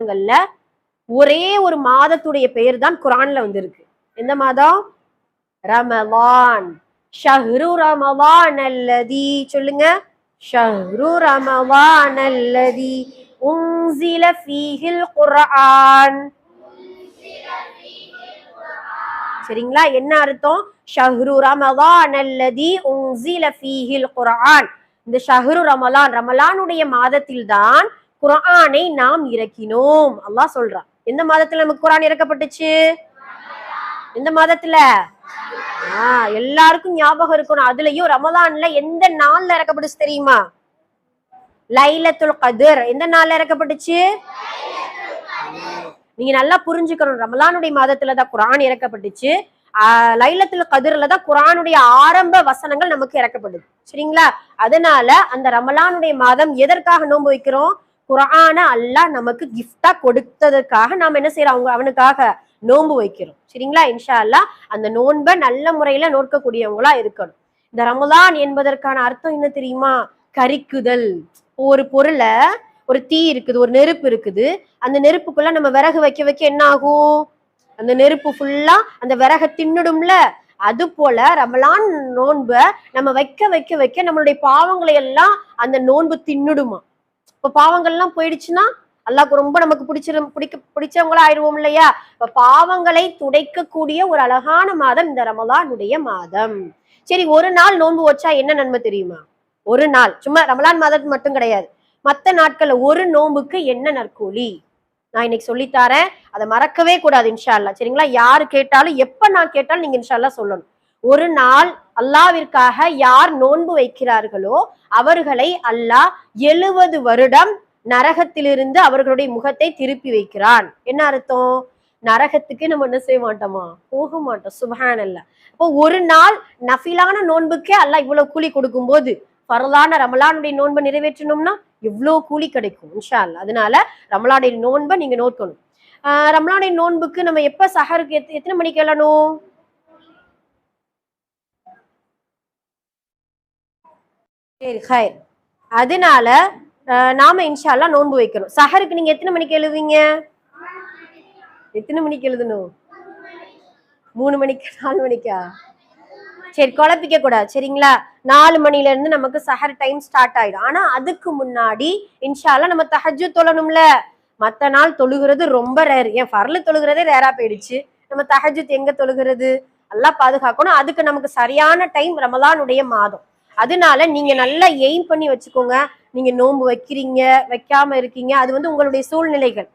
மாதங்கள்ல ஒரே ஒரு மாதத்துடைய பெயர் தான் குரான்ல வந்திருக்கு. எந்த மாதம்? ரமலான். ஷஹ்ரு ரமவான் அல்லதி. சொல்லுங்க. ஷஹ்ரு ரமவான் அல்லதி. உங்ஸில ஃபீஹில் குர்ஆன். சரிங்களா? என்ன அர்த்தம்? ஷஹ்ரு ரமலான் அல்லதி உங்ஸில ஃபீஹில் குர்ஆன். இந்த ஷஹ்ரு ரமலான் ரமலானுடைய மாதத்தில் தான் குரானை நாம் இறக்கினோம். அல்லாஹ் சொல்றான் எந்த மாதத்துல நமக்கு குரான் இறக்கப்பட்டுச்சு? எந்த மாதத்துல? ஆஹ் எல்லாருக்கும் ஞாபகம் இருக்கணும். அதுலயும் ரமலான்ல எந்த நாள்ல இறக்கப்பட்டுச்சு தெரியுமா? லைலத்துல் கதிர். எந்த நாள்ல இறக்கப்பட்டுச்சு? நீங்க நல்லா புரிஞ்சுக்கணும். ரமலானுடைய மாதத்துல தான் குரான் இறக்கப்பட்டுச்சு. ஆஹ் லைலத்துல் தான் குரானுடைய ஆரம்ப வசனங்கள் நமக்கு இறக்கப்படுது சரிங்களா? அதனால அந்த ரமலானுடைய மாதம் எதற்காக நோன்பு வைக்கிறோம்? குரான அல்லாஹ் நமக்கு கிஃப்டா கொடுத்ததுக்காக நாம் என்ன செய்யறோம்? அவங்க அவனுக்காக நோன்பு வைக்கிறோம். சரிங்களா? இன்ஷா அல்லாஹ் அந்த நோன்பை நல்ல முறையில நோக்கக்கூடியவங்களா இருக்கணும். இந்த ரமலான் என்பதற்கான அர்த்தம் என்ன தெரியுமா? கரிக்குதல். ஒரு பொருளை ஒரு தீ இருக்குது ஒரு நெருப்பு இருக்குது. அந்த நெருப்புக்குள்ள நம்ம விறகு வைக்க வைக்க என்ன ஆகும்? அந்த நெருப்பு ஃபுல்லா அந்த விறக தின்னுடும்ல? அது போல ரமலான் நோன்பை நம்ம வைக்க வைக்க வைக்க நம்மளுடைய பாவங்களை எல்லாம் அந்த நோன்பு தின்னுடுமா? இப்ப பாவங்கள்லாம் போயிடுச்சுன்னா அல்லாஹ்க்கு ரொம்ப நமக்கு பிடிச்சிரு பிடிக்க பிடிச்சவங்களா ஆயிடுவோம் இல்லையா? இப்ப பாவங்களை துடைக்கக்கூடிய ஒரு அழகான மாதம் இந்த ரமலானுடைய மாதம். சரி ஒரு நாள் நோன்பு வச்சா என்ன நன்மை தெரியுமா? ஒரு நாள். சும்மா ரமலான் மாதத்துக்கு மட்டும் கிடையாது. மற்ற நாட்கள்ல ஒரு நோன்புக்கு என்ன நற்கூலி? நான் இன்னைக்கு சொல்லித்தாரேன் அதை மறக்கவே கூடாது இன்ஷால்லா சரிங்களா? யாரு கேட்டாலும் எப்ப நான் கேட்டாலும் நீங்க இன்ஷால்லா சொல்லணும். ஒரு நாள் அல்லாவிற்காக யார் நோன்பு வைக்கிறார்களோ அவர்களை அல்லாஹ் எழுவது வருடம் நரகத்திலிருந்து அவர்களுடைய முகத்தை திருப்பி வைக்கிறான். என்ன அர்த்தம்? நரகத்துக்கு நம்ம என்ன செய்ய மாட்டோமா? போக மாட்டோம். சுபஹான் அல்ல அப்போ ஒரு நாள் நஃபிலான நோன்புக்கே அல்லாஹ் இவ்வளவு கூலி கொடுக்கும்போது பரலான ரமலானுடைய நோன்பை நிறைவேற்றணும்னா எவ்வளோ கூலி கிடைக்கும் இன்ஷா அல்லாஹ் அதனால ரமலானுடைய நோன்பை நீங்க நோக்கணும். ஆஹ் ரமலானுடைய நோன்புக்கு நம்ம எப்ப சஹருக்கு எத்தனை மணிக்கு எழணும் சரி ஹயர் அதனால நாம இன்ஷால்லா நோன்பு வைக்கணும். சஹருக்கு நீங்க எத்தனை மணிக்கு எழுவீங்க எத்தனை மணிக்கு எழுதணும்? மூணு மணிக்கு நாலு மணிக்கா? சரி குழப்பிக்க கூடாது சரிங்களா? நாலு மணில இருந்து நமக்கு சஹர் டைம் ஸ்டார்ட் ஆயிடும். ஆனா அதுக்கு முன்னாடி இன்ஷால்லா நம்ம தஹஜு தொழணும்ல. மத்த நாள் தொழுகிறது ரொம்ப ரேர் ஏன் ஃபர்லு தொழுகிறதே ரேரா போயிடுச்சு. நம்ம தஹஜுத் எங்க தொழுகிறது? எல்லாம் பாதுகாக்கணும். அதுக்கு நமக்கு சரியான டைம் ரமலானுடைய மாதம். அதனால நீங்க நல்லா எய்ம் பண்ணி வச்சுக்கோங்க. நீங்க நோன்பு வைக்கிறீங்க வைக்காம இருக்கீங்க. அது வந்து உங்களுடைய சூழ்நிலைகள்.